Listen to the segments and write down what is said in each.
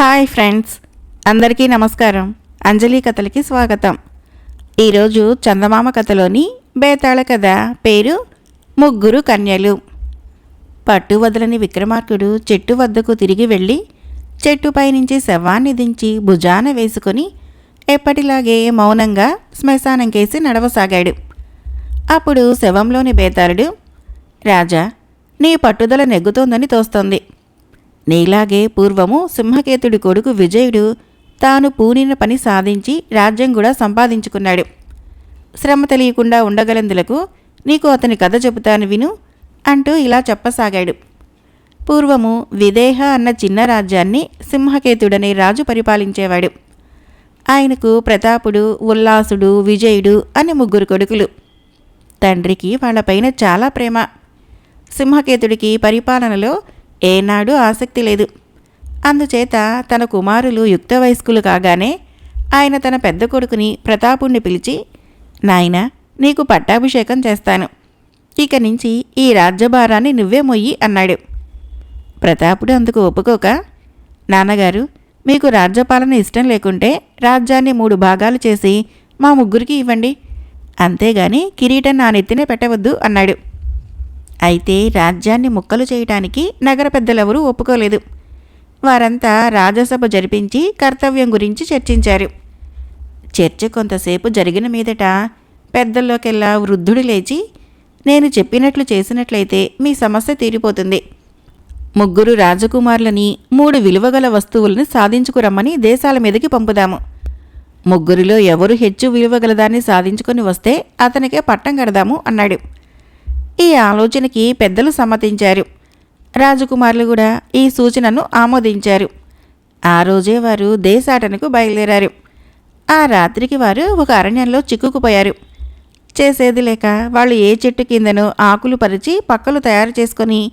Hi friends అందరికీ నమస్కారం. అంజలి కథలకి స్వాగతం. ఈరోజు చందమామ కథలోని బేతాళ కథ పేరు ముగ్గురు కన్యలు. పట్టు వదలని విక్రమార్కుడు చెట్టు వద్దకు తిరిగి వెళ్ళి చెట్టుపై నుంచి శవాన్ని దించి భుజాన వేసుకొని ఎప్పటిలాగే మౌనంగా శ్మశానం కేసి నడవసాగాడు. అప్పుడు శవంలోని బేతాళుడు రాజా నీ పట్టుదల నెగ్గుతోందని తోస్తోంది. నీలాగే పూర్వము సింహకేతుడి కొడుకు విజయుడు తాను పూనిన పని సాధించి రాజ్యం కూడా సంపాదించుకున్నాడు. శ్రమ తెలియకుండా ఉండగలందులకు నీకు అతని కథ చెబుతాను విను అంటూ ఇలా చెప్పసాగాడు. పూర్వము విదేహ అన్న చిన్న రాజ్యాన్ని సింహకేతుడనే రాజు పరిపాలించేవాడు. ఆయనకు ప్రతాపుడు ఉల్లాసుడు విజయుడు అని ముగ్గురు కొడుకులు. తండ్రికి వాళ్ళపైన చాలా ప్రేమ. సింహకేతుడికి పరిపాలనలో ఏనాడు ఆసక్తి లేదు. అందుచేత తన కుమారులు యుక్త వయస్కులు కాగానే ఆయన తన పెద్ద కొడుకుని ప్రతాపుణ్ణి పిలిచి నాయన నీకు పట్టాభిషేకం చేస్తాను. ఇక నుంచి ఈ రాజ్యభారాన్ని నువ్వే మొయ్యి అన్నాడు. ప్రతాపుడు అందుకు ఒప్పుకోక నాన్నగారు మీకు రాజ్యపాలన ఇష్టం లేకుంటే రాజ్యాన్ని మూడు భాగాలు చేసి మా ముగ్గురికి ఇవ్వండి. అంతేగాని కిరీటం నా నెత్తినే పెట్టవద్దు అన్నాడు. అయితే రాజ్యాన్ని ముక్కలు చేయటానికి నగర పెద్దలెవరూ ఒప్పుకోలేదు. వారంతా రాజసభ జరిపించి కర్తవ్యం గురించి చర్చించారు. చర్చ కొంతసేపు జరిగిన మీదట పెద్దల్లోకెల్లా వృద్ధుడు లేచి నేను చెప్పినట్లు చేసినట్లయితే మీ సమస్య తీరిపోతుంది. ముగ్గురు రాజకుమారులని మూడు విలువగల వస్తువులను సాధించుకురమ్మని దేశాల మీదకి పంపుదాము. ముగ్గురిలో ఎవరు హెచ్చు విలువగలదాన్ని సాధించుకొని వస్తే అతనికే పట్టం కడదాము అన్నాడు. ఈ ఆలోచనకి పెద్దలు సమ్మతించారు. రాజకుమారులు కూడా ఈ సూచనను ఆమోదించారు. ఆ రోజే వారు దేశాటనకు బయలుదేరారు. ఆ రాత్రికి వారు ఒక అరణ్యంలో చిక్కుకుపోయారు. చేసేది లేక వాళ్ళు ఏ చెట్టు కిందనో ఆకులు పరిచి పక్కలు తయారు చేసుకొని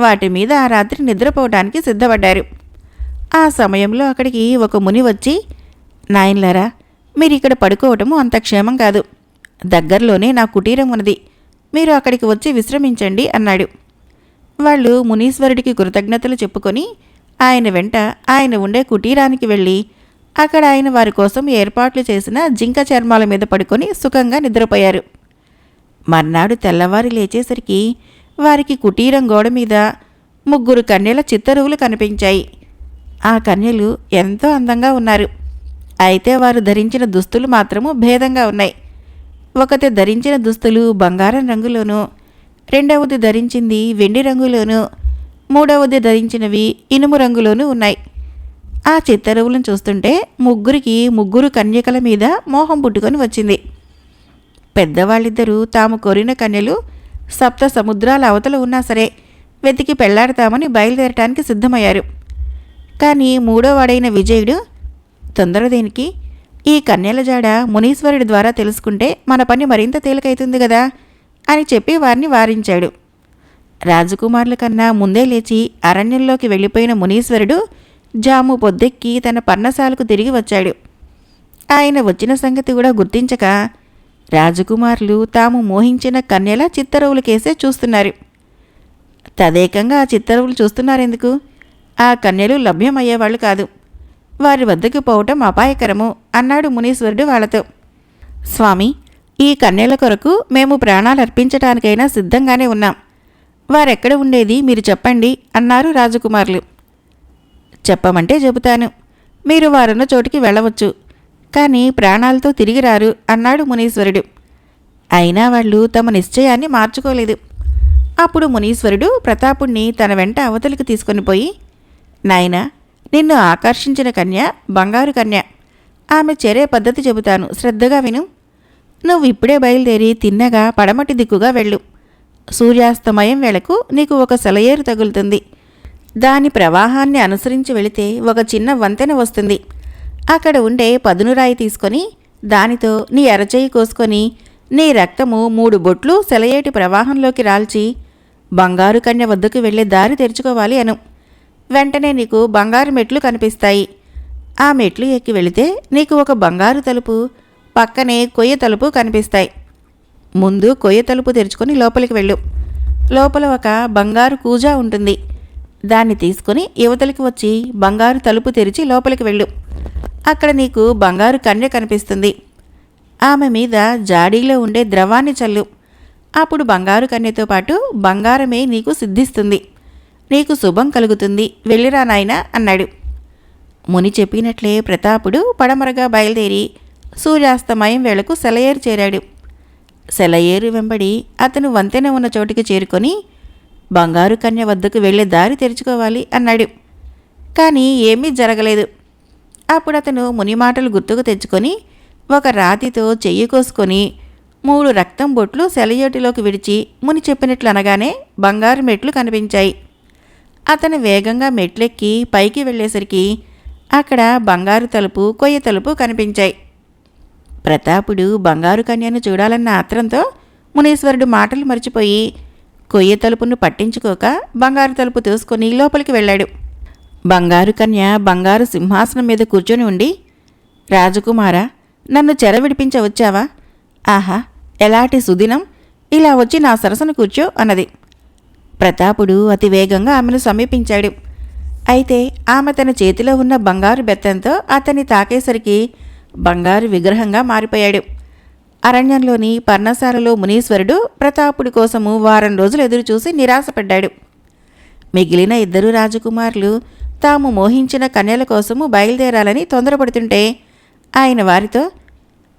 వాటి మీద ఆ రాత్రి నిద్రపోవడానికి సిద్ధపడ్డారు. ఆ సమయంలో అక్కడికి ఒక ముని వచ్చి నాయన్లారా మీరు ఇక్కడ పడుకోవటము అంత క్షేమం కాదు. దగ్గరలోనే నా కుటీరం ఉన్నది. మీరు అక్కడికి వచ్చి విశ్రమించండి అన్నాడు. వాళ్ళు మునీశ్వరుడికి కృతజ్ఞతలు చెప్పుకొని ఆయన వెంట ఆయన ఉండే కుటీరానికి వెళ్ళి అక్కడ ఆయన వారి కోసం ఏర్పాట్లు చేసిన జింక చర్మాల మీద పడుకొని సుఖంగా నిద్రపోయారు. మర్నాడు తెల్లవారు లేచేసరికి వారికి కుటీరం గోడ మీద ముగ్గురు కన్యల చిత్తరువులు కనిపించాయి. ఆ కన్యలు ఎంతో అందంగా ఉన్నారు. అయితే వారు ధరించిన దుస్తులు మాత్రము భేదంగా ఉన్నాయి. ఒకతి ధరించిన దుస్తులు బంగారం రంగులోను రెండవది ధరించింది వెండి రంగులోను మూడవది ధరించినవి ఇనుము రంగులోనూ ఉన్నాయి. ఆ చిత్తరువులను చూస్తుంటే ముగ్గురికి ముగ్గురు కన్యకల మీద మోహం పుట్టుకొని వచ్చింది. పెద్దవాళ్ళిద్దరూ తాము కోరిన కన్యలు సప్త సముద్రాల అవతల ఉన్నా సరే వెతికి పెళ్ళాడతామని బయలుదేరటానికి సిద్ధమయ్యారు. కానీ మూడోవాడైన విజయుడు తొందర దేనికి ఈ కన్యల జాడ మునీశ్వరుడి ద్వారా తెలుసుకుంటే మన పని మరింత తేలికైతుంది కదా? అని చెప్పి వారిని వారించాడు. రాజకుమారుల కన్నా ముందే లేచి అరణ్యంలోకి వెళ్ళిపోయిన మునీశ్వరుడు జాము పొద్దెక్కి తన పర్ణశాలకు తిరిగి వచ్చాడు. ఆయన వచ్చిన సంగతి కూడా గుర్తించక రాజకుమారులు తాము మోహించిన కన్యల చిత్తరువులకేసే చూస్తున్నారు. తదేకంగా ఆ చిత్తరువులు చూస్తున్నారెందుకు? ఆ కన్యలు లభ్యమయ్యేవాళ్ళు కాదు. వారి వద్దకు పోవటం అపాయకరము అన్నాడు మునీశ్వరుడు వాళ్ళతో. స్వామి ఈ కన్యల కొరకు మేము ప్రాణాలు అర్పించటానికైనా సిద్ధంగానే ఉన్నాం. వారెక్కడ ఉండేది మీరు చెప్పండి అన్నారు రాజకుమారులు. చెప్పమంటే చెబుతాను. మీరు వారున్న చోటికి వెళ్ళవచ్చు. కానీ ప్రాణాలతో తిరిగి రారు అన్నాడు మునీశ్వరుడు. అయినా వాళ్ళు తమ నిశ్చయాన్ని మార్చుకోలేదు. అప్పుడు మునీశ్వరుడు ప్రతాపుణ్ణి తన వెంట అవతలికి తీసుకొని పోయి నాయనా నిన్ను ఆకర్షించిన కన్య బంగారు కన్య. ఆమె చెరే పద్ధతి చెబుతాను. శ్రద్ధగా విను. నువ్వు ఇప్పుడే బయలుదేరి తిన్నగా పడమటి దిక్కుగా వెళ్ళు. సూర్యాస్తమయం వేళకు నీకు ఒక సెలయేరు తగులుతుంది. దాని ప్రవాహాన్ని అనుసరించి వెళితే ఒక చిన్న వంతెన వస్తుంది. అక్కడ ఉండే పదునురాయి తీసుకొని దానితో నీ అరచేయి కోసుకొని నీ రక్తము మూడు బొట్లు సెలయేటి ప్రవాహంలోకి రాల్చి బంగారు కన్య వద్దకు వెళ్ళే దారి తెరుచుకోవాలి అను. వెంటనే నీకు బంగారు మెట్లు కనిపిస్తాయి. ఆ మెట్లు ఎక్కి వెళితే నీకు ఒక బంగారు తలుపు పక్కనే కొయ్య తలుపు కనిపిస్తాయి. ముందు కొయ్య తలుపు తెరుచుకొని లోపలికి వెళ్ళు. లోపల ఒక బంగారు కూజా ఉంటుంది. దాన్ని తీసుకుని యువతలకి వచ్చి బంగారు తలుపు తెరిచి లోపలికి వెళ్ళు. అక్కడ నీకు బంగారు కన్య కనిపిస్తుంది. ఆమె మీద జాడీలో ఉండే ద్రవాన్ని చల్లు. అప్పుడు బంగారు కన్యతో పాటు బంగారమే నీకు సిద్ధిస్తుంది. నీకు శుభం కలుగుతుంది. వెళ్ళిరా నాయన అన్నాడు. ముని చెప్పినట్లే ప్రతాపుడు పడమరగా బయలుదేరి సూర్యాస్తమయం వేళకు సెలయేరు చేరాడు. సెలయేరు వెంబడి అతను వంతెన ఉన్న చోటికి చేరుకొని బంగారు కన్య వద్దకు వెళ్ళే దారి తెరుచుకోవాలి అన్నాడు. కానీ ఏమీ జరగలేదు. అప్పుడు అతను ముని మాటలు గుర్తుకు తెచ్చుకొని ఒక రాతితో చెయ్యి కోసుకొని మూడు రక్తం బొట్లు సెలయేటిలోకి విడిచి ముని చెప్పినట్లు అనగానే బంగారు మెట్లు కనిపించాయి. అతను వేగంగా మెట్లెక్కి పైకి వెళ్ళేసరికి అక్కడ బంగారు తలుపు కొయ్య తలుపు కనిపించాయి. ప్రతాపుడు బంగారు కన్యను చూడాలన్న ఆత్రంతో మునీశ్వరుడు మాటలు మర్చిపోయి కొయ్య తలుపును పట్టించుకోక బంగారు తలుపు తీసుకుని లోపలికి వెళ్ళాడు. బంగారు కన్య బంగారు సింహాసనం మీద కూర్చొని ఉండి రాజకుమారా నన్ను చెర విడిపించవచ్చావా ఆహా ఎలాంటి సుదినం? ఇలా వచ్చి నా సరసన కూర్చో అన్నది. ప్రతాపుడు అతి వేగంగా ఆమెను సమీపించాడు. అయితే ఆమె తన చేతిలో ఉన్న బంగారు బెత్తంతో అతన్ని తాకేసరికి బంగారు విగ్రహంగా మారిపోయాడు. అరణ్యంలోని పర్ణశాలలో మునీశ్వరుడు ప్రతాపుడి కోసము వారం రోజులు ఎదురుచూసి నిరాశపడ్డాడు. మిగిలిన ఇద్దరు రాజకుమారులు తాము మోహించిన కన్యల కోసము బయలుదేరాలని తొందరపడుతుంటే ఆయన వారితో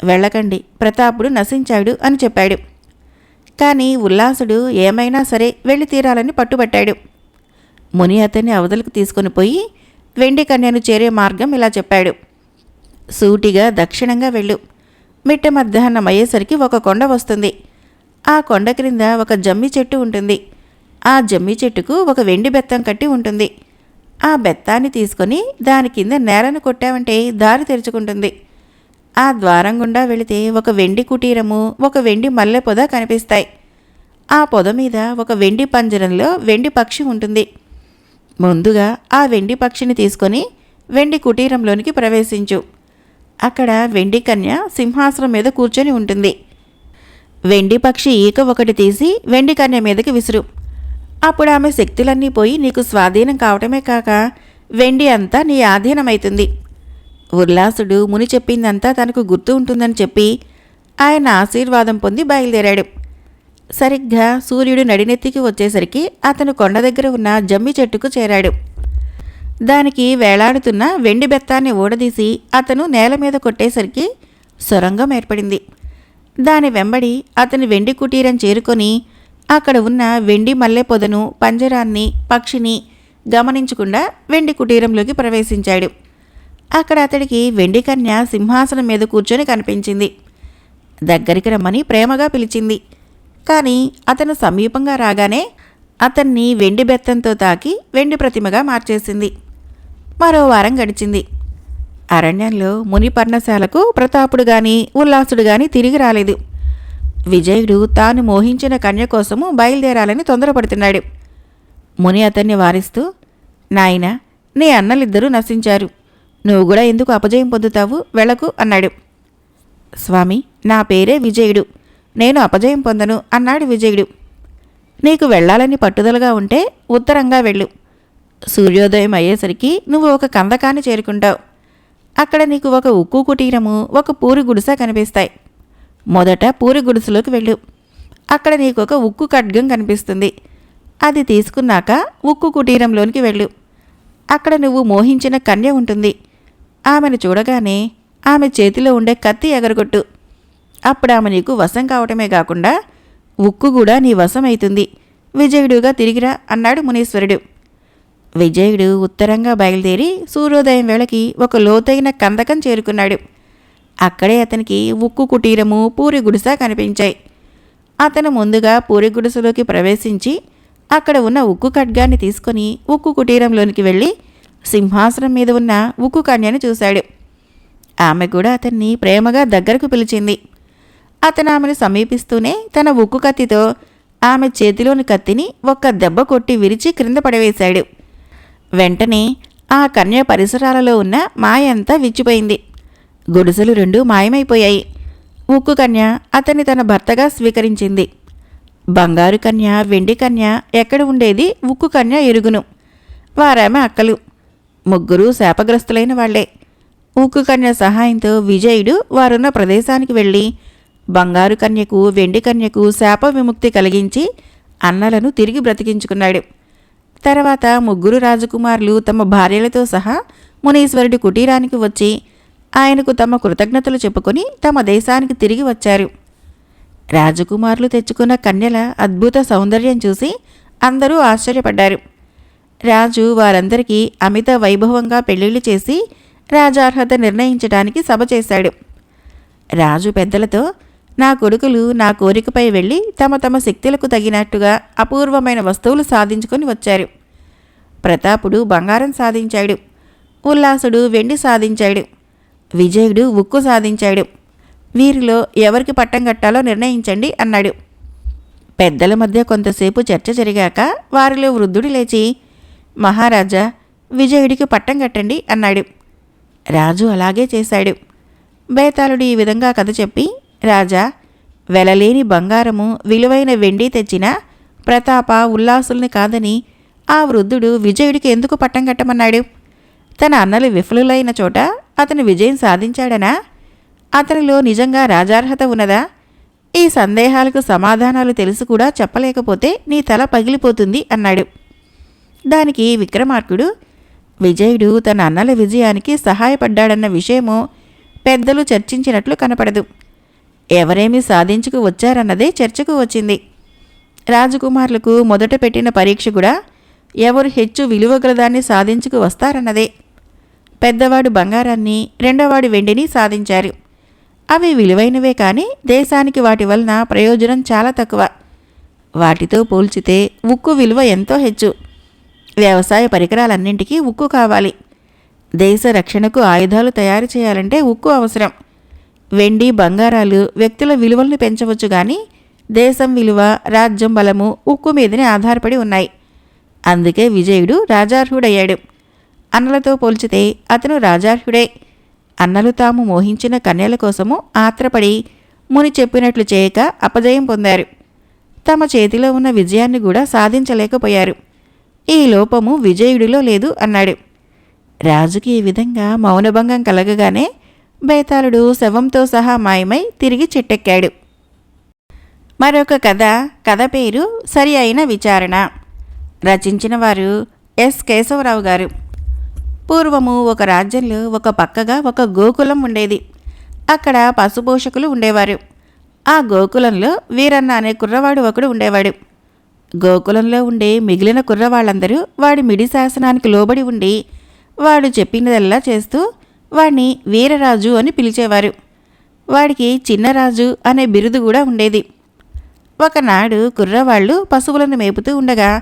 వెళ్ళకండి ప్రతాపుడు నశించాడు అని చెప్పాడు. కానీ ఉల్లాసుడు ఏమైనా సరే వెళ్ళి తీరాలని పట్టుబట్టాడు. ముని అతన్ని అవతలకు తీసుకొని పోయి వెండి కన్యను చేరే మార్గం ఇలా చెప్పాడు. సూటిగా దక్షిణంగా వెళ్ళు. మిట్ట మధ్యాహ్నం అయ్యేసరికి ఒక కొండ వస్తుంది. ఆ కొండ క్రింద ఒక జమ్మి చెట్టు ఉంటుంది. ఆ జమ్మి చెట్టుకు ఒక వెండి బెత్తం కట్టి ఉంటుంది. ఆ బెత్తాన్ని తీసుకొని దాని కింద నేలను కొట్టావంటే దారి తెరుచుకుంటుంది. ఆ ద్వారం గుండా వెళితే ఒక వెండి కుటీరము ఒక వెండి మల్లె పొద కనిపిస్తాయి. ఆ పొద మీద ఒక వెండి పంజరంలో వెండి పక్షి ఉంటుంది. ముందుగా ఆ వెండి పక్షిని తీసుకొని వెండి కుటీరంలోనికి ప్రవేశించు. అక్కడ వెండి కన్య సింహాసనం మీద కూర్చొని ఉంటుంది. వెండి పక్షి ఈక ఒకటి తీసి వెండి కన్య మీదకి విసురు. అప్పుడు ఆమె శక్తులన్నీ పోయి నీకు స్వాధీనం కావటమే కాక వెండి అంతా నీ ఆధీనమైతుంది. ఉల్లాసుడు ముని చెప్పిందంతా తనకు గుర్తు ఉంటుందని చెప్పి ఆయన ఆశీర్వాదం పొంది బయలుదేరాడు. సరిగ్గా సూర్యుడు నడినెత్తికి వచ్చేసరికి అతను కొండ దగ్గర ఉన్న జమ్మి చెట్టుకు చేరాడు. దానికి వేలాడుతున్న వెండి బెత్తాన్ని ఊడదీసి అతను నేల మీద కొట్టేసరికి సొరంగం ఏర్పడింది. దాని వెంబడి అతని వెండి కుటీరం చేరుకొని అక్కడ ఉన్న వెండి మల్లె పొదను పంజరాన్ని పక్షిని గమనించకుండా వెండి కుటీరంలోకి ప్రవేశించాడు. అక్కడ అతడికి వెండి కన్య సింహాసనం మీద కూర్చొని కనిపించింది. దగ్గరికి రమ్మని ప్రేమగా పిలిచింది. కానీ అతను సమీపంగా రాగానే అతన్ని వెండి బెత్తంతో తాకి వెండి ప్రతిమగా మార్చేసింది. మరో వారం గడిచింది. అరణ్యంలో ముని పర్ణశాలకు ప్రతాపుడు గాని ఉల్లాసుడు గాని తిరిగి రాలేదు. విజయుడు తాను మోహించిన కన్య కోసము బయలుదేరాలని తొందరపడుతున్నాడు. ముని అతన్ని వారిస్తూ నాయన నీ అన్నలిద్దరూ నశించారు. నువ్వు కూడా ఎందుకు అపజయం పొందుతావు? వెళ్ళకు అన్నాడు. స్వామి నా పేరే విజయుడు. నేను అపజయం పొందను అన్నాడు విజయుడు. నీకు వెళ్ళాలని పట్టుదలగా ఉంటే ఉత్తరంగా వెళ్ళు. సూర్యోదయం అయ్యేసరికి నువ్వు ఒక కందకాన్ని చేరుకుంటావు. అక్కడ నీకు ఒక ఉక్కు కుటీరము ఒక పూరి గుడిసె కనిపిస్తాయి. మొదట పూరి గుడిసెలోకి వెళ్ళు. అక్కడ నీకు ఒక ఉక్కు ఖడ్గం కనిపిస్తుంది. అది తీసుకున్నాక ఉక్కు కుటీరంలోనికి వెళ్ళు. అక్కడ నువ్వు మోహించిన కన్య ఉంటుంది. ఆమెను చూడగానే ఆమె చేతిలో ఉండే కత్తి ఎగరగొట్టు. అప్పుడు ఆమె నీకు వశం కావటమే కాకుండా ఉక్కు కూడా నీ వశమైతుంది. విజయుడుగా తిరిగిరా అన్నాడు మునీశ్వరుడు. విజయుడు ఉత్తరంగా బయలుదేరి సూర్యోదయం వేళకి ఒక లోతైన కందకం చేరుకున్నాడు. అక్కడే అతనికి ఉక్కు కుటీరము పూరి గుడిస కనిపించాయి. అతను ముందుగా పూరి గుడిసెలోకి ప్రవేశించి అక్కడ ఉన్న ఉక్కు ఖడ్గాన్ని తీసుకొని ఉక్కు కుటీరంలోనికి వెళ్ళి సింహాసనం మీద ఉన్న ఉక్కు కన్యను చూశాడు. ఆమె కూడా అతన్ని ప్రేమగా దగ్గరకు పిలిచింది. అతను ఆమెను సమీపిస్తూనే తన ఉక్కు కత్తితో ఆమె చేతిలోని కత్తిని ఒక్క దెబ్బ కొట్టి విరిచి క్రింద పడవేశాడు. వెంటనే ఆ కన్య పరిసరాలలో ఉన్న మాయ అంతా విచ్చిపోయింది. గుడిసెలు రెండు మాయమైపోయాయి. ఉక్కు కన్య అతన్ని తన భర్తగా స్వీకరించింది. బంగారు కన్య వెండి కన్య ఎక్కడ ఉండేది ఉక్కు కన్య ఎరుగును. వారామె అక్కలు. ముగ్గురు శాపగ్రస్తులైన వాళ్ళే. ఉక్కు కన్య సహాయంతో విజయుడు వారున్న ప్రదేశానికి వెళ్ళి బంగారు కన్యకు వెండి కన్యకు శాప విముక్తి కలిగించి అన్నలను తిరిగి బ్రతికించుకున్నాడు. తర్వాత ముగ్గురు రాజకుమారులు తమ భార్యలతో సహా మునీశ్వరుడి కుటీరానికి వచ్చి ఆయనకు తమ కృతజ్ఞతలు చెప్పుకొని తమ దేశానికి తిరిగి వచ్చారు. రాజకుమారులు తెచ్చుకున్న కన్యల అద్భుత సౌందర్యం చూసి అందరూ ఆశ్చర్యపడ్డారు. రాజు వారందరికీ అమిత వైభవంగా పెళ్ళిళ్ళు చేసి రాజార్హత నిర్ణయించడానికి సభ చేశాడు. రాజు పెద్దలతో నా కొడుకులు నా కోరికపై వెళ్ళి తమ తమ శక్తులకు తగినట్టుగా అపూర్వమైన వస్తువులు సాధించుకొని వచ్చారు. ప్రతాపుడు బంగారం సాధించాడు. ఉల్లాసుడు వెండి సాధించాడు. విజయుడు ఉక్కు సాధించాడు. వీరిలో ఎవరికి పట్టం కట్టాలో నిర్ణయించండి అన్నాడు. పెద్దల మధ్య కొంతసేపు చర్చ జరిగాక వారిలో వృద్ధుడు లేచి మహారాజా విజయుడికి పట్టం కట్టండి అన్నాడు. రాజు అలాగే చేశాడు. బేతాళుడు ఈ విధంగా కథ చెప్పి రాజా వెలలేని బంగారము విలువైన వెండి తెచ్చిన ప్రతాప ఉల్లాసుల్ని కాదని ఆ వృద్ధుడు విజయుడికి ఎందుకు పట్టం కట్టమన్నాడు? తన అన్నలు విఫలులైన చోట అతను విజయం సాధించాడనా? అతనిలో నిజంగా రాజార్హత ఉన్నదా? ఈ సందేహాలకు సమాధానాలు తెలుసు కూడా చెప్పలేకపోతే నీ తల పగిలిపోతుంది అన్నాడు. దానికి విక్రమార్కుడు విజయుడు తన అన్నల విజయానికి సహాయపడ్డాడన్న విషయము పెద్దలు చర్చించినట్లు కనపడదు. ఎవరేమి సాధించుకు వచ్చారన్నదే చర్చకు వచ్చింది. రాజకుమారులకు మొదట పెట్టిన పరీక్ష కూడా ఎవరు హెచ్చు విలువగలదాన్ని సాధించుకు వస్తారన్నదే. పెద్దవాడు బంగారాన్ని రెండోవాడు వెండిని సాధించారు. అవి విలువైనవే కానీ దేశానికి వాటి వలన ప్రయోజనం చాలా తక్కువ. వాటితో పోల్చితే ఉక్కు విలువ ఎంతో హెచ్చు. వ్యవసాయ పరికరాలన్నింటికీ ఉక్కు కావాలి. దేశ రక్షణకు ఆయుధాలు తయారు చేయాలంటే ఉక్కు అవసరం. వెండి బంగారాలు వ్యక్తుల విలువలను పెంచవచ్చు కానీ దేశం విలువ రాజ్యం బలము ఉక్కు మీదనే ఆధారపడి ఉన్నాయి. అందుకే విజయుడు రాజార్హుడయ్యాడు. అన్నలతో పోల్చితే అతను రాజార్హుడే. అన్నలు తాము మోహించిన కన్యల కోసము ఆత్రపడి ముని చెప్పినట్లు చేయక అపజయం పొందారు. తమ చేతిలో ఉన్న విజయాన్ని కూడా సాధించలేకపోయారు. ఈ లోపము విజయుడిలో లేదు అన్నాడు. రాజుకి ఈ విధంగా మౌనభంగం కలగగానే బేతాళుడు శవంతో సహా మాయమై తిరిగి చెట్టెక్కాడు. మరొక కథ కథ పేరు సరి అయిన విచారణ. రచించిన వారు ఎస్ కేశవరావు గారు. పూర్వము ఒక రాజ్యంలో ఒక పక్కగా ఒక గోకులం ఉండేది. అక్కడ పశుపోషకులు ఉండేవారు. ఆ గోకులంలో వీరన్న అనే కుర్రవాడు ఒకడు ఉండేవాడు. గోకులంలో ఉండే మిగిలిన కుర్రవాళ్ళందరూ వాడి మిడి శాసనానికి లోబడి ఉండి వాడు చెప్పినదల్లా చేస్తూ వాడిని వీరరాజు అని పిలిచేవారు. వాడికి చిన్నరాజు అనే బిరుదు కూడా ఉండేది. ఒకనాడు కుర్రవాళ్ళు పశువులను మేపుతూ ఉండగా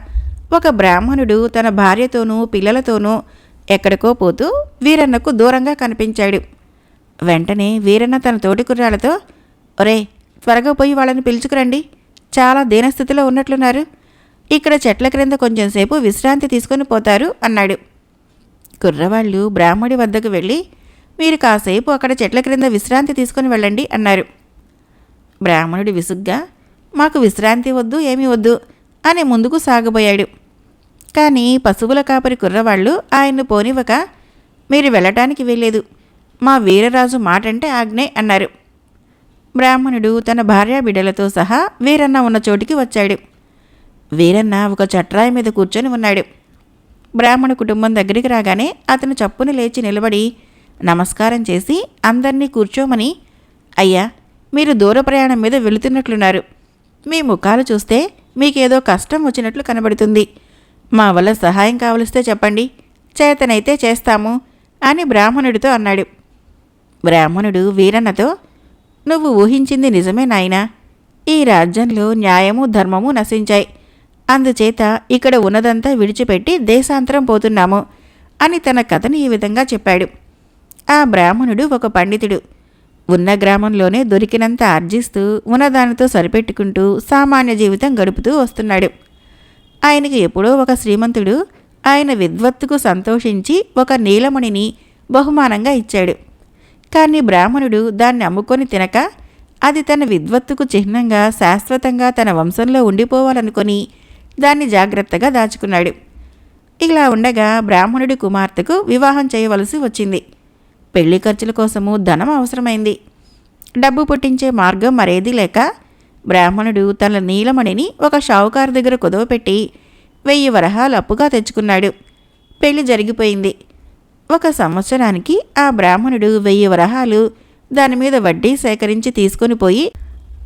ఒక బ్రాహ్మణుడు తన భార్యతోనూ పిల్లలతోనూ ఎక్కడికో పోతూ వీరన్నకు దూరంగా కనిపించాడు. వెంటనే వీరన్న తన తోటి కుర్రాలతో ఒరే త్వరగా పోయి వాళ్ళని పిలుచుకురండి. చాలా దీనస్థితిలో ఉన్నట్లున్నారు. ఇక్కడ చెట్ల క్రింద కొంచెంసేపు విశ్రాంతి తీసుకొని పోతారు అన్నాడు. కుర్రవాళ్ళు బ్రాహ్మడి వద్దకు వెళ్ళి మీరు కాసేపు అక్కడ చెట్ల క్రింద విశ్రాంతి తీసుకొని వెళ్ళండి అన్నారు. బ్రాహ్మణుడు విసుగ్గా మాకు విశ్రాంతి వద్దు ఏమీ వద్దు అని ముందుకు సాగబోయాడు. కానీ పశువుల కాపరి కుర్రవాళ్ళు ఆయన్ను పోనివ్వక మీరు వెళ్ళటానికి వెళ్ళలేదు మా వీరరాజు మాటంటే ఆజ్ఞే అన్నారు. బ్రాహ్మణుడు తన భార్యా బిడ్డలతో సహా వీరన్న ఉన్న చోటికి వచ్చాడు. వీరన్న ఒక చట్రాయి మీద కూర్చొని ఉన్నాడు. బ్రాహ్మణ కుటుంబం దగ్గరికి రాగానే అతను చప్పున లేచి నిలబడి నమస్కారం చేసి అందరినీ కూర్చోమని అయ్యా మీరు దూర ప్రయాణం మీద వెళుతున్నట్లున్నారు. మీ ముఖాలు చూస్తే మీకేదో కష్టం వచ్చినట్లు కనబడుతుంది. మా వల్ల సహాయం కావలిస్తే చెప్పండి. చేతనైతే చేస్తాము అని బ్రాహ్మణుడితో అన్నాడు. బ్రాహ్మణుడు వీరన్నతో నువ్వు ఊహించింది నిజమే నాయనా. ఈ రాజ్యంలో న్యాయము ధర్మము నశించాయి. అందుచేత ఇక్కడ ఉన్నదంతా విడిచిపెట్టి దేశాంతరం పోతున్నాము అని తన కథను ఈ విధంగా చెప్పాడు. ఆ బ్రాహ్మణుడు ఒక పండితుడు. ఉన్న గ్రామంలోనే దొరికినంత ఆర్జిస్తూ ఉన్నదానితో సరిపెట్టుకుంటూ సామాన్య జీవితం గడుపుతూ వస్తున్నాడు. ఆయనకి ఎప్పుడో ఒక శ్రీమంతుడు ఆయన విద్వత్తుకు సంతోషించి ఒక నీలమణిని బహుమానంగా ఇచ్చాడు. కానీ బ్రాహ్మణుడు దాన్ని అమ్ముకొని తినక అది తన విద్వత్తుకు చిహ్నంగా శాశ్వతంగా తన వంశంలో ఉండిపోవాలనుకొని దాన్ని జాగ్రత్తగా దాచుకున్నాడు. ఇలా ఉండగా బ్రాహ్మణుడి కుమార్తెకు వివాహం చేయవలసి వచ్చింది. పెళ్ళి ఖర్చుల కోసము ధనం అవసరమైంది. డబ్బు పుట్టించే మార్గం మరేదీ లేక బ్రాహ్మణుడు తన నీలమణిని ఒక షావుకారు దగ్గర కుదవపెట్టి వెయ్యి వరహాలు అప్పుగా తెచ్చుకున్నాడు. పెళ్ళి జరిగిపోయింది. ఒక సంవత్సరానికి ఆ బ్రాహ్మణుడు వెయ్యి వరహాలు దాని మీద వడ్డీ సేకరించి తీసుకొని పోయి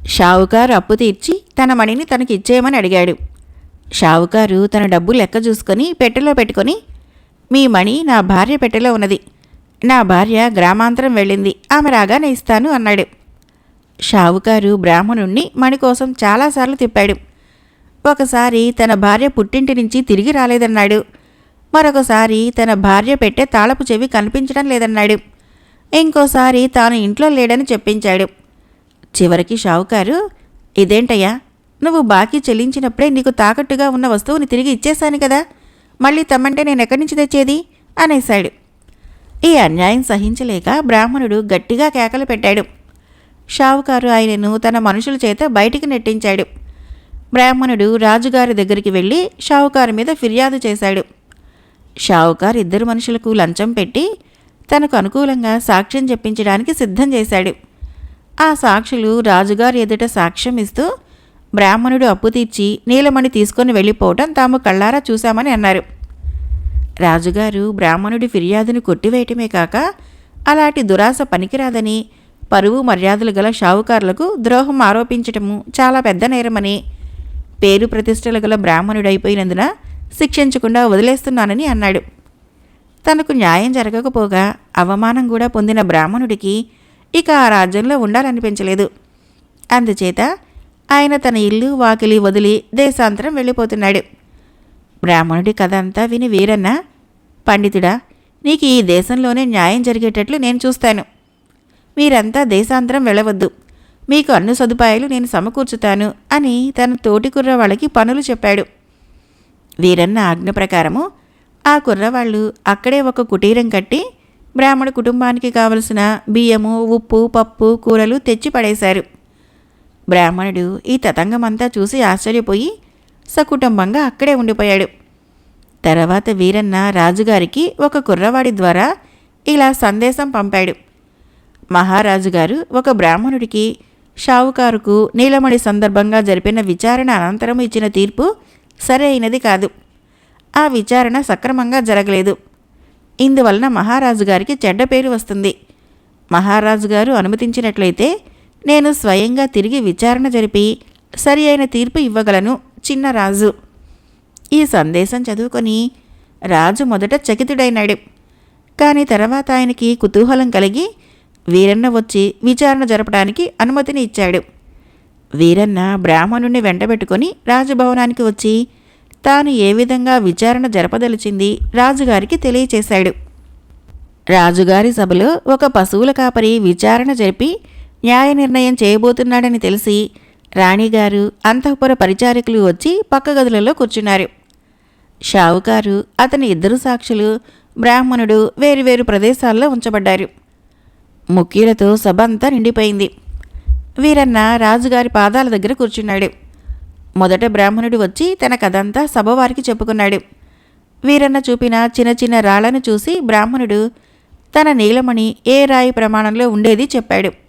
షావుకారు అప్పు తీర్చి తన మణిని తనకి ఇచ్చేయమని అడిగాడు. షావుకారు తన డబ్బు లెక్క చూసుకొని పెట్టెలో పెట్టుకొని మీ మణి నా భార్య పెట్టెలో ఉన్నది. నా భార్య గ్రామాంతరం వెళ్ళింది. ఆమె రాగానే ఇస్తాను అన్నాడు. షావుకారు బ్రాహ్మణుణ్ణి మణి కోసం చాలాసార్లు తిప్పాడు. ఒకసారి తన భార్య పుట్టింటి నుంచి తిరిగి రాలేదన్నాడు. మరొకసారి తన భార్య పెట్టే తాళపు చెవి కనిపించడం లేదన్నాడు. ఇంకోసారి తాను ఇంట్లో లేడని చెప్పించాడు. చివరికి షావుకారు ఇదేంటయ్యా? నువ్వు బాకీ చెల్లించినప్పుడే నీకు తాకట్టుగా ఉన్న వస్తువుని తిరిగి ఇచ్చేశాను కదా. మళ్ళీ తమ్మంటే నేను ఎక్కడి నుంచి తెచ్చేది? అనేశాడు. ఈ అన్యాయం సహించలేక బ్రాహ్మణుడు గట్టిగా కేకలు పెట్టాడు. షావుకారు ఆయనను తన మనుషుల చేత బయటికి నెట్టించాడు. బ్రాహ్మణుడు రాజుగారి దగ్గరికి వెళ్ళి షావుకారు మీద ఫిర్యాదు చేశాడు. షావుకారు ఇద్దరు మనుషులకు లంచం పెట్టి తనకు అనుకూలంగా సాక్ష్యం చెప్పించడానికి సిద్ధం చేశాడు. ఆ సాక్షులు రాజుగారి ఎదుట సాక్ష్యం ఇస్తూ బ్రాహ్మణుడు అప్పు తీర్చి నీలమణి తీసుకొని వెళ్ళిపోవటం తాము కళ్ళారా చూశామని అన్నారు. రాజుగారు బ్రాహ్మణుడి ఫిర్యాదును కొట్టివేయటమే కాక అలాంటి దురాశ పనికిరాదని పరువు మర్యాదలు గల షావుకారులకు ద్రోహం ఆరోపించటము చాలా పెద్ద నేరమని పేరు ప్రతిష్టలు గల బ్రాహ్మణుడైపోయినందున శిక్షించకుండా వదిలేస్తున్నానని అన్నాడు. తనకు న్యాయం జరగకపోగా అవమానం కూడా పొందిన బ్రాహ్మణుడికి ఇక ఆ రాజ్యంలో ఉండాలనిపించలేదు. అందుచేత ఆయన తన ఇల్లు వాకిలి వదిలి దేశాంతరం వెళ్ళిపోతున్నాడు. బ్రాహ్మణుడి కథ అంతా విని వీరన్న పండితుడా నీకు ఈ దేశంలోనే న్యాయం జరిగేటట్లు నేను చూస్తాను. మీరంతా దేశాంతరం వెళ్ళవద్దు. మీకు అన్ని సదుపాయాలు నేను సమకూర్చుతాను అని తన తోటి కుర్రవాళ్ళకి పనులు చెప్పాడు. వీరన్న ఆజ్ఞ ప్రకారము ఆ కుర్రవాళ్ళు అక్కడే ఒక కుటీరం కట్టి బ్రాహ్మణ కుటుంబానికి కావలసిన బియ్యము ఉప్పు పప్పు కూరలు తెచ్చి పడేశారు. బ్రాహ్మణుడు ఈ తతంగమంతా చూసి ఆశ్చర్యపోయి సకుటుంబంగా అక్కడే ఉండిపోయాడు. తర్వాత వీరన్న రాజుగారికి ఒక కుర్రవాడి ద్వారా ఇలా సందేశం పంపాడు. మహారాజు గారు ఒక బ్రాహ్మణుడికి షావుకారుకు నీలమణి సందర్భంగా జరిపిన విచారణ అనంతరం ఇచ్చిన తీర్పు సరైనది కాదు. ఆ విచారణ సక్రమంగా జరగలేదు. ఇందువలన మహారాజు గారికి చెడ్డ పేరు వస్తుంది. మహారాజు గారు అనుమతించినట్లయితే నేను స్వయంగా తిరిగి విచారణ జరిపి సరి అయిన తీర్పు ఇవ్వగలను చిన్న రాజు. ఈ సందేశం చదువుకొని రాజు మొదట చకితుడైనాడు. కానీ తర్వాత ఆయనకి కుతూహలం కలిగి వీరన్న వచ్చి విచారణ జరపడానికి అనుమతిని ఇచ్చాడు. వీరన్న బ్రాహ్మణుణ్ణి వెంటబెట్టుకొని రాజభవనానికి వచ్చి తాను ఏ విధంగా విచారణ జరపదలిచింది రాజుగారికి తెలియచేశాడు. రాజుగారి సభలో ఒక పశువుల కాపరి విచారణ జరిపి న్యాయ నిర్ణయం చేయబోతున్నాడని తెలిసి రాణిగారు అంతఃపుర పరిచారకులు వచ్చి పక్క గదులలో కూర్చున్నారు. షావుకారు అతని ఇద్దరు సాక్షులు బ్రాహ్మణుడు వేరువేరు ప్రదేశాల్లో ఉంచబడ్డారు. ముఖ్యులతో సభ అంతా నిండిపోయింది. వీరన్న రాజుగారి పాదాల దగ్గర కూర్చున్నాడు. మొదట బ్రాహ్మణుడు వచ్చి తన కథంతా సభవారికి చెప్పుకున్నాడు. వీరన్న చూపిన చిన్న చిన్న రాళ్ళను చూసి బ్రాహ్మణుడు తన నీలమణి ఏ రాయి ప్రమాణంలో ఉండేది చెప్పాడు.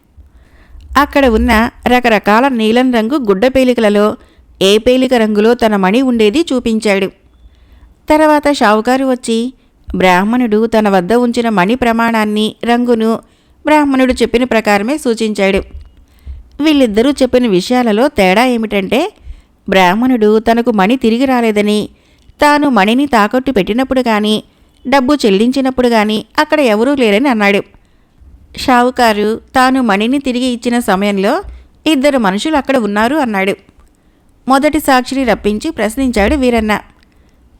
అక్కడ ఉన్న రకరకాల నీలం రంగు గుడ్డ పేలికలలో ఏ పేలిక రంగులో తన మణి ఉండేది చూపించాడు. తర్వాత షావుకారు వచ్చి బ్రాహ్మణుడు తన వద్ద ఉంచిన మణి ప్రమాణాన్ని రంగును బ్రాహ్మణుడు చెప్పిన ప్రకారమే సూచించాడు. వీళ్ళిద్దరూ చెప్పిన విషయాలలో తేడా ఏమిటంటే బ్రాహ్మణుడు తనకు మణి తిరిగి రాలేదని తాను మణిని తాకట్టు పెట్టినప్పుడు కానీ డబ్బు చెల్లించినప్పుడు కానీ అక్కడ ఎవరూ లేరని అన్నాడు. షావుకారు తాను మణిని తిరిగి ఇచ్చిన సమయంలో ఇద్దరు మనుషులు అక్కడ ఉన్నారు అన్నాడు. మొదటి సాక్షిని రప్పించి ప్రశ్నించాడు వీరన్న.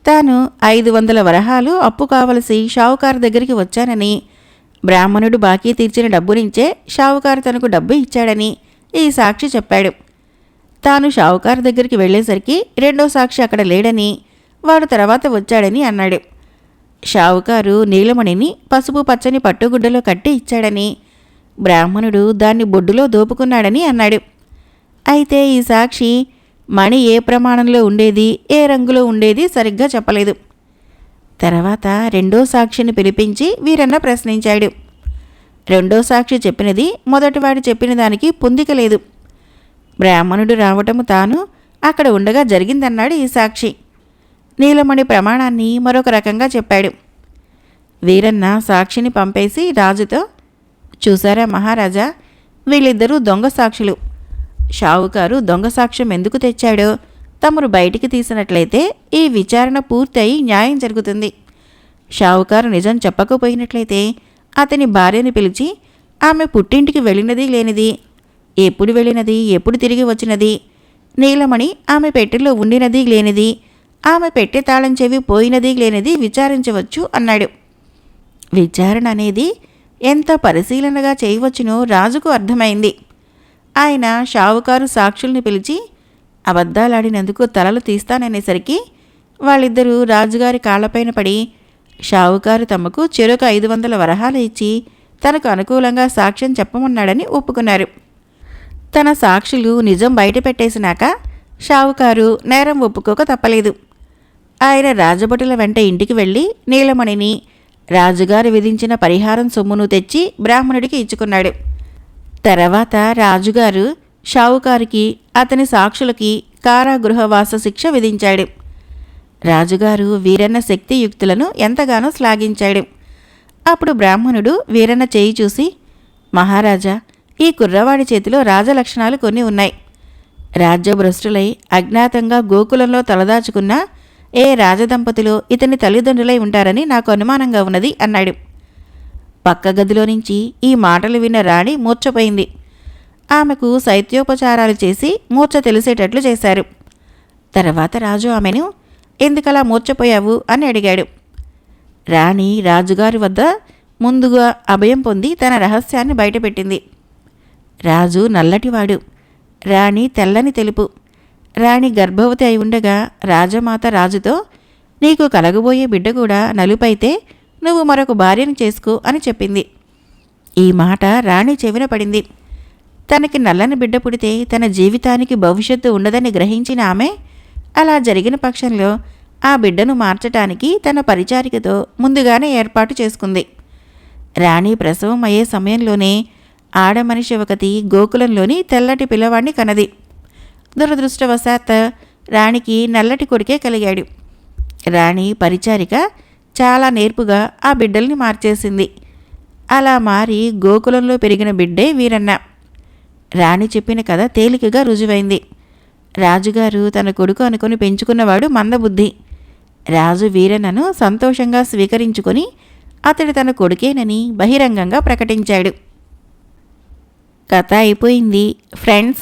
తాను ఐదు వందల వరహాలు అప్పు కావలసి షావుకారు దగ్గరికి వచ్చానని బ్రాహ్మణుడు బాకీ తీర్చిన డబ్బు నుంచే షావుకారు తనకు డబ్బు ఇచ్చాడని ఈ సాక్షి చెప్పాడు. తాను షావుకారు దగ్గరికి వెళ్ళేసరికి రెండో సాక్షి అక్కడ లేడని వాడు తర్వాత వచ్చాడని అన్నాడు. షావుకారు నీలమణిని పసుపు పచ్చని పట్టుగుడ్డలో కట్టి ఇచ్చాడని. బ్రాహ్మణుడు దాన్ని బొడ్డులో దోపుకున్నాడని అన్నాడు. అయితే ఈ సాక్షి మణి ఏ ప్రమాణంలో ఉండేది ఏ రంగులో ఉండేది సరిగ్గా చెప్పలేదు. తర్వాత రెండో సాక్షిని పిలిపించి వీరన్న ప్రశ్నించాడు. రెండో సాక్షి చెప్పినది మొదటివాడు చెప్పిన దానికి పొందికలేదు బ్రాహ్మణుడు రావటము తాను అక్కడ ఉండగా జరిగిందన్నాడు ఈ సాక్షి. నీలమణి ప్రమాణాన్ని మరొక రకంగా చెప్పాడు. వీరన్న సాక్షిని పంపేసి రాజుతో చూసారా మహారాజా వీళ్ళిద్దరూ దొంగ సాక్షులు. షావుకారు దొంగ సాక్ష్యం ఎందుకు తెచ్చాడో తమరు బయటికి తీసినట్లయితే ఈ విచారణ పూర్తయి న్యాయం జరుగుతుంది. షావుకారు నిజం చెప్పకపోయినట్లయితే అతని భార్యని పిలిచి ఆమె పుట్టింటికి వెళ్ళినది లేనిది ఎప్పుడు వెళ్ళినది ఎప్పుడు తిరిగి వచ్చినది నీలమణి ఆమె పెట్టెలో ఉండినది లేనిది ఆమె పెట్టే తాళం చెవి పోయినది లేనిది విచారించవచ్చు అన్నాడు. విచారణ అనేది ఎంత పరిశీలనగా చేయవచ్చునో రాజుకు అర్థమైంది. ఆయన షావుకారు సాక్షుల్ని పిలిచి అబద్ధాలాడినందుకు తలలు తీస్తాననేసరికి వాళ్ళిద్దరూ రాజుగారి కాళ్ళపైన పడి షావుకారు తమకు చెరొక ఐదు వందల వరహాలు ఇచ్చి తనకు అనుకూలంగా సాక్ష్యం చెప్పమన్నాడని ఒప్పుకున్నారు. తన సాక్షులు నిజం బయట పెట్టేసినాక షావుకారు నేరం ఒప్పుకోక తప్పలేదు. ఆయన రాజభటుల వెంట ఇంటికి వెళ్ళి నీలమణిని రాజుగారు విధించిన పరిహారం సొమ్మును తెచ్చి బ్రాహ్మణుడికి ఇచ్చుకున్నాడు. తర్వాత రాజుగారు షావుకారికి అతని సాక్షులకి కారాగృహవాస శిక్ష విధించాడు. రాజుగారు వీరన్న శక్తియుక్తులను ఎంతగానో శ్లాఘించాడు. అప్పుడు బ్రాహ్మణుడు వీరన్న చేయి చూసి మహారాజా ఈ కుర్రవాడి చేతిలో రాజలక్షణాలు కొన్ని ఉన్నాయి. రాజ్యభ్రష్టులై అజ్ఞాతంగా గోకులంలో తలదాచుకున్న ఏ రాజదంపతులు ఇతని తల్లిదండ్రులై ఉంటారని నాకు అనుమానంగా ఉన్నది అన్నాడు. పక్క గదిలో నుంచి ఈ మాటలు విన్న రాణి మూర్చపోయింది ఆమెకు శైత్యోపచారాలు చేసి మూర్ఛ తెలిసేటట్లు చేశారు. తర్వాత రాజు ఆమెను ఎందుకలా మూర్చపోయావు అని అడిగాడు. రాణి రాజుగారి వద్ద ముందుగా అభయం పొంది తన రహస్యాన్ని బయటపెట్టింది. రాజు నల్లటివాడు. రాణి తెల్లని తెలుపు. రాణి గర్భవతి అయి ఉండగా రాజమాత రాజుతో నీకు కలగబోయే బిడ్డ కూడా నలుపైతే నువ్వు మరొక భార్యను చేసుకో అని చెప్పింది. ఈ మాట రాణి చెవిన పడింది. తనకి నల్లని బిడ్డ పుడితే తన జీవితానికి భవిష్యత్తు ఉండదని గ్రహించిన ఆమె అలా జరిగిన పక్షంలో ఆ బిడ్డను మార్చటానికి తన పరిచారికతో ముందుగానే ఏర్పాటు చేసుకుంది. రాణి ప్రసవం అయ్యే సమయంలోనే ఆడమనిషి ఒకటి గోకులంలోని తెల్లటి పిల్లవాడిని కనది దురదృష్టవశాత్ రాణికి నల్లటి కొడుకే కలిగాడు. రాణి పరిచారిక చాలా నేర్పుగా ఆ బిడ్డల్ని మార్చేసింది. అలా మారి గోకులంలో పెరిగిన బిడ్డే వీరన్న. రాణి చెప్పిన కథ తేలికగా రుజువైంది. రాజుగారు తన కొడుకు అనుకుని పెంచుకున్నవాడు మందబుద్ధి. రాజు వీరన్నను సంతోషంగా స్వీకరించుకొని అతడు తన కొడుకేనని బహిరంగంగా ప్రకటించాడు. కథ అయిపోయింది ఫ్రెండ్స్.